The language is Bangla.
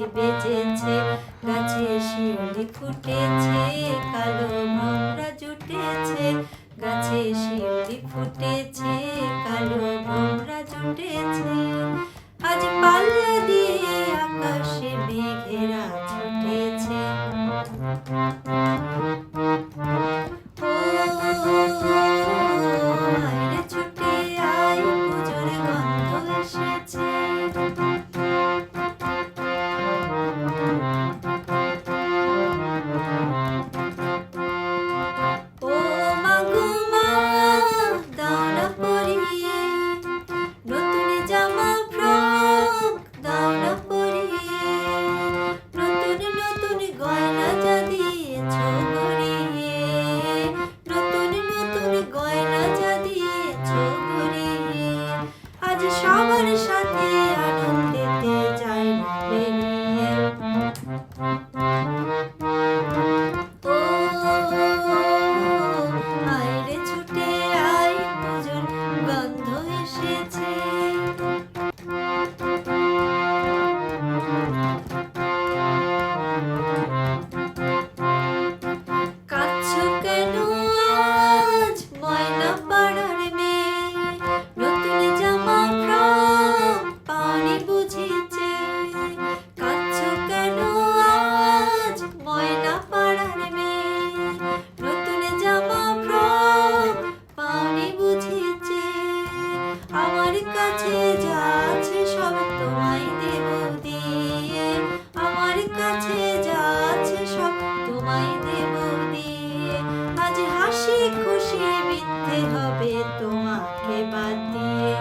মাটি বেজেছে, গাছে শিউলি ফুটেছে, কালো মামরা জুটেছে, গাছে শিউলি ফুটেছে, কালো মামরা জুটেছে। আজ পাল্লা দিয়ে আকাশে মেঘেরা ছুটেছে। সবার সাথে। কাছে যা সব তোমায় দেব দিয়ে। আমার কাছে যা সব তোমায় দেব দিয়ে। আজ হাসি খুশি মিথ্যে হবে তোমাকে বাদ দিয়ে।